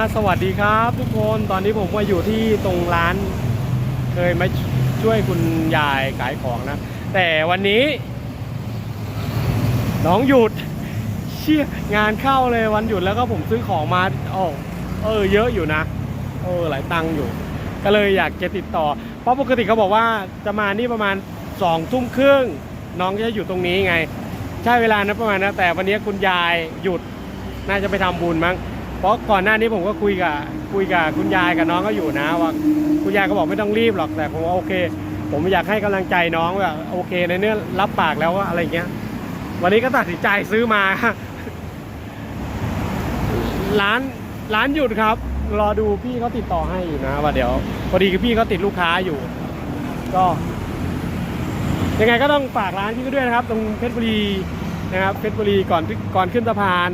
ะสวัสดีครับทุกคนตอนนี้ผมมาอยู่ที่ตรงร้าน เคยมาช่วยคุณยายขายของนะ แต่วันนี้ น้องหยุด เชี่ยงานเข้าเลยวันหยุดแล้วก็ผมซื้อของมาโอ้เออ เยอะอยู่นะเออหลายตังค์อยู่ ก็เลยอยากจะติดต่อ เพราะปกติเขาบอกว่าจะมานี่ประมาณสองทุ่มครึ่งน้องจะอยู่ตรงนี้ไง ใช่เวลานะประมาณนะแต่วันนี้คุณยายหยุดน่าจะไปทำบุญมั้ง เพราะก่อนหน้านี้ผมก็คุยกับคุยกับคุณยายกับน้องก็อยู่นะว่าคุณยายก็บอกไม่ต้องรีบหรอกแต่ผมว่าโอเค ผมอยากให้กำลังใจน้องว่าโอเคในเนื้อรับปากแล้วว่าอะไรเงี้ย วันนี้ก็ตัดสินใจซื้อมา ร้านร้านหยุดครับ รอดูพี่เขาติดต่อให้อยู่นะว่าเดี๋ยวพอดีคือพี่เขาติดลูกค้าอยู่ ก็ ยังไงก็ต้องฝากร้านพี่ก็ด้วยนะครับ ตรงเพชรบุรีนะครับเพชรบุรีก่อนก่อนขึ้นสะพาน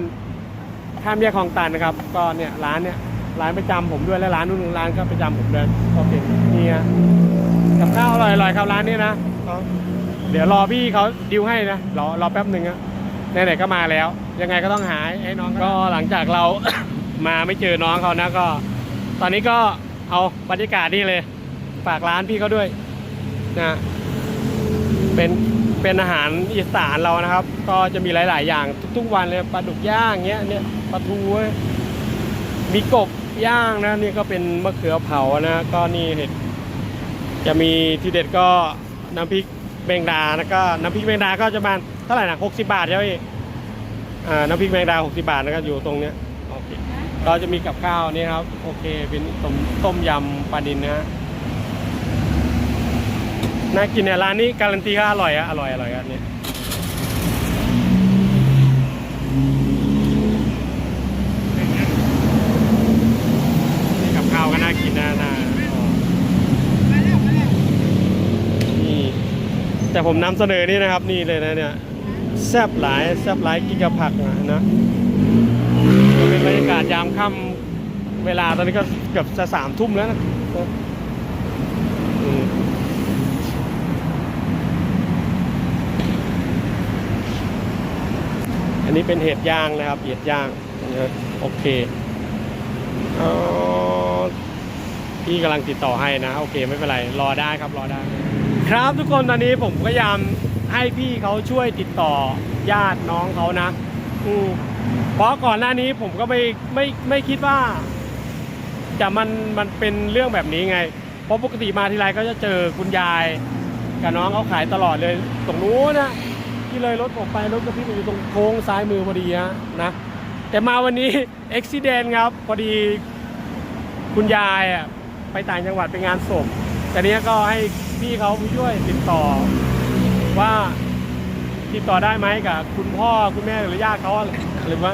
ข้ามแยกคลองตันนะครับ ก็เนี่ยร้านเนี่ยร้านประจำผมด้วยและร้านนู้นร้านก็ประจำผมด้วยโอเคนี่ฮะกับข้าวอร่อยๆครับร้านนี้นะเดี๋ยวรอพี่เขาดิวให้นะรอรอแป๊บหนึ่งอะไหนๆก็มาแล้ว ยังไงก็ต้องหายให้น้องก็หลังจากเรามาไม่เจอน้องเขานะก็ ตอนนี้ก็เอาบรรยากาศนี่เลย ฝากร้านพี่เขาด้วยนะเป็น เป็นอาหารอีสานเรานะครับ ก็จะมีหลาย ๆ อย่างทุกๆวันเลยปลาดุกย่างเงี้ยเนี่ยปลาทูมีกบย่างนะนี่ก็เป็นมะเขือเผานะ ก็นี่เห็ดจะมีที่เด็ดก็น้ำพริกแมงดาแล้วก็น้ำพริกแมงดาก็จะประมาณเท่าไหร่นะ60บาทใช่ไหมอ่าน้ำพริกแมงดา60บาทนะครับอยู่ตรงเนี้ยโอเคก็จะมีกับข้าวนี่ครับ โอเคเป็นต้มต้มยำปลาดินนะฮะ น่ากินเนี่ยร้านนี้การันตีก็อร่อยอะอร่อยอร่อยอันนี้นี่กับข้าวก็น่ากินนะน่านี่แต่ผมนำเสนอนี่นะครับนี่เลยนะเนี่ยแซบหลายแซบหลายกินกับผักนะนะเป็นบรรยากาศยามค่ำเวลาตอนนี้ก็เกือบจะสามทุ่มแล้วนะ อันนี้เป็นเห็ดย่างนะครับ เห็ดย่างโอเคเออพี่กำลังติดต่อให้นะโอเคไม่เป็นไรรอได้ครับรอได้ ครับทุกคนตอนนี้ผมพยายามให้พี่เขาช่วยติดต่อญาติน้องเขานะอืเพราะก่อนหน้านี้ผมก็ไม่ไม่ไม่คิดว่าจะมันมันเป็นเรื่องแบบนี้ไง เพราะปกติมาทีไรก็จะเจอคุณยายกับน้องเขาขายตลอดเลยตรงนู้นนะ ที่เลยรถผมไปรถกระพริบอยู่ตรงโค้งซ้ายมือพอดีฮะนะ แต่มาวันนี้อุบิเหตุครับ พอดีคุณยายอะไปต่างจังหวัดไปงานศพแต่นี้ก็ให้พี่เขาผู้ช่วยติดต่อว่าติดต่อได้ไหมกับ คุณพ่อคุณแม่หรือญาติเขาหรือว่า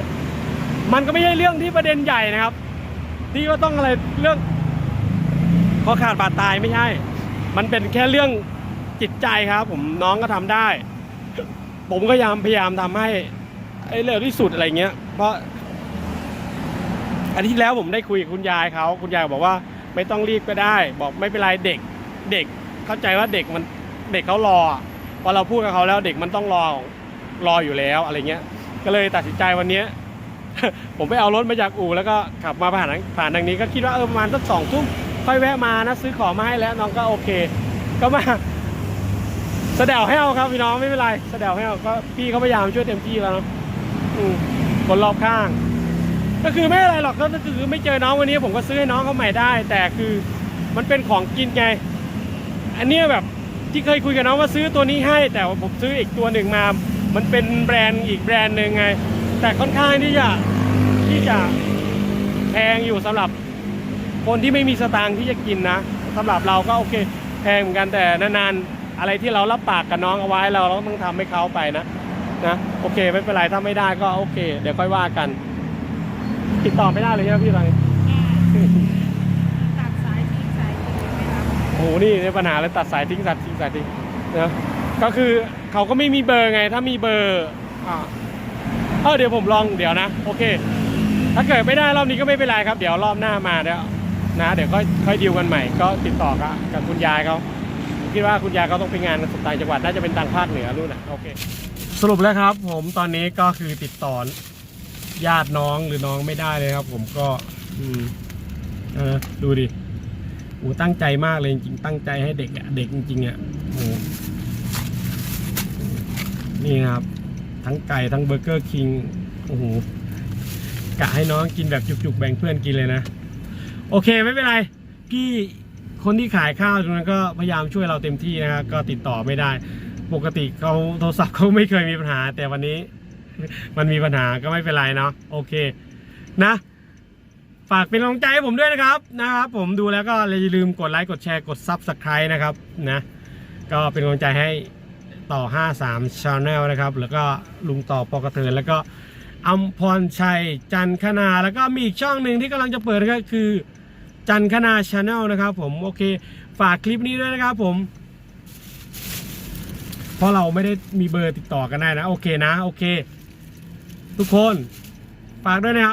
มันก็ไม่ใช่เรื่องที่ประเด็นใหญ่นะครับ ที่ว่าต้องอะไรเรื่องคอขาดบาดตายไม่ใช่ มันเป็นแค่เรื่องจิตใจครับ ผมน้องก็ทำได้ ผมก็พยายามพยายามทำให้ไอ้เร็วที่สุดอะไรเงี้ย เพราะอาทิตย์ที่แล้วผมได้คุยกับคุณยายเขาคุณยายบอกว่า ไม่ต้องรีบก็ได้ บอกไม่เป็นไรเด็กเด็กเข้าใจว่าเด็กมันเด็กเขารอพอเราพูดกับเขาแล้วเด็กมันต้องรอรออยู่แล้วอะไรเงี้ย ก็เลยตัดสินใจวันนี้ผมไปเอารถมาจากอู่แล้วก็ขับมาผ่านทางผ่านทางนี้ก็คิดว่าเออประมาณสักสองทุ่มค่อยแวะมานะซื้อของมาให้แล้วน้องก็โอเค ก็มา แสดงให้เอาครับพี่น้องไม่เป็นไรแสดงให้เอาก็พี่เขาพยายามช่วยเต็มที่แล้วเนะอืมคนรอบข้าง ก็คือไม่อะไรหรอกก็คือไม่เจอน้องวันนี้ผมก็ซื้อให้น้องเขาใหม่ได้ แต่คือมันเป็นของกินไง อันเนี้ยแบบที่เคยคุยกับน้องว่าซื้อตัวนี้ให้ แต่ผมซื้ออีกตัวหนึ่งมา มันเป็นแบรนด์อีกแบรนด์หนึ่งไง แต่ค่อนข้างที่จะที่จะแพงอยู่สำหรับคนที่ไม่มีสตางค์ที่จะกินนะสำหรับเราก็โอเคแพงเหมือนกันแต่นานๆ อะไรที่เรารับปากกับน้องเอาไว้เราเราต้องทำให้เขาไปนะนะโอเคไม่เป็นไรถ้าไม่ได้ก็โอเค เดี๋ยวค่อยว่ากัน ติดต่อไม่ได้เลยใช่ไหมพี่อะไรตัดสายทิ้งสายทิ้งไม่รับโอ้โหนี่ในปัญหาเลยตัดสายทิ้งตัดทิ้งสายทิ้งนะก็คือเขาก็ไม่มีเบอร์ไง ถ้ามีเบอร์อ่าเออเดี๋ยวผมลองเดี๋ยวนะโอเค ถ้าเกิดไม่ได้รอบนี้ก็ไม่เป็นไรครับ เดี๋ยวรอบหน้ามาเดี๋ยวนะ เดี๋ยวค่อยค่อยดีลกันใหม่ ก็ติดต่อกับกับคุณยายเขา ผมคิดว่าคุณยายเขาต้องไปงานต่างจังหวัดน่าจะเป็นทางภาคเหนือรู้นะโอเคสรุปแล้วครับ ผมตอนนี้ก็คือติดต่อญาติน้องหรือน้องไม่ได้เลยครับ ผมก็ อืมเออดูดิโอ้ตั้งใจมากเลยจริงตั้งใจให้เด็กอะเด็กจริงๆอะโอ้นี่ครับ ทั้งไก่ทั้งเบอร์เกอร์คิงโอ้โหกะให้น้องกินแบบจุกๆ แบ่งเพื่อนกินเลยนะ โอเคไม่เป็นไร พี่ คนที่ขายข้าวตรงนั้นก็พยายามช่วยเราเต็มที่นะครับก็ติดต่อไม่ได้ ปกติเขาโทรศัพท์เขาไม่เคยมีปัญหา แต่วันนี้ มันมีปัญหาก็ไม่เป็นไรเนาะโอเคนะฝากเป็นกำลังใจให้ผมด้วยนะครับนะครับ ผมดูแล้วก็อย่าลืมกดไลค์กดแชร์กด Subscribe นะครับนะก็เป็นกำลังใจให้ต่อ 53 Channel นะครับ แล้วก็ลุงต่อปอกระเทินแล้วก็อัมพรชัยจันคณาแล้วก็มีอีกช่องหนึ่งที่กำลังจะเปิดก็คือ จันคณาชาแนลนะครับผมโอเค ฝากคลิปนี้ด้วยนะครับผมเพราะเราไม่ได้มีเบอร์ติดต่อกันได้นะ โอเคนะ โอเค ทุกคน ฝากด้วยนะครับ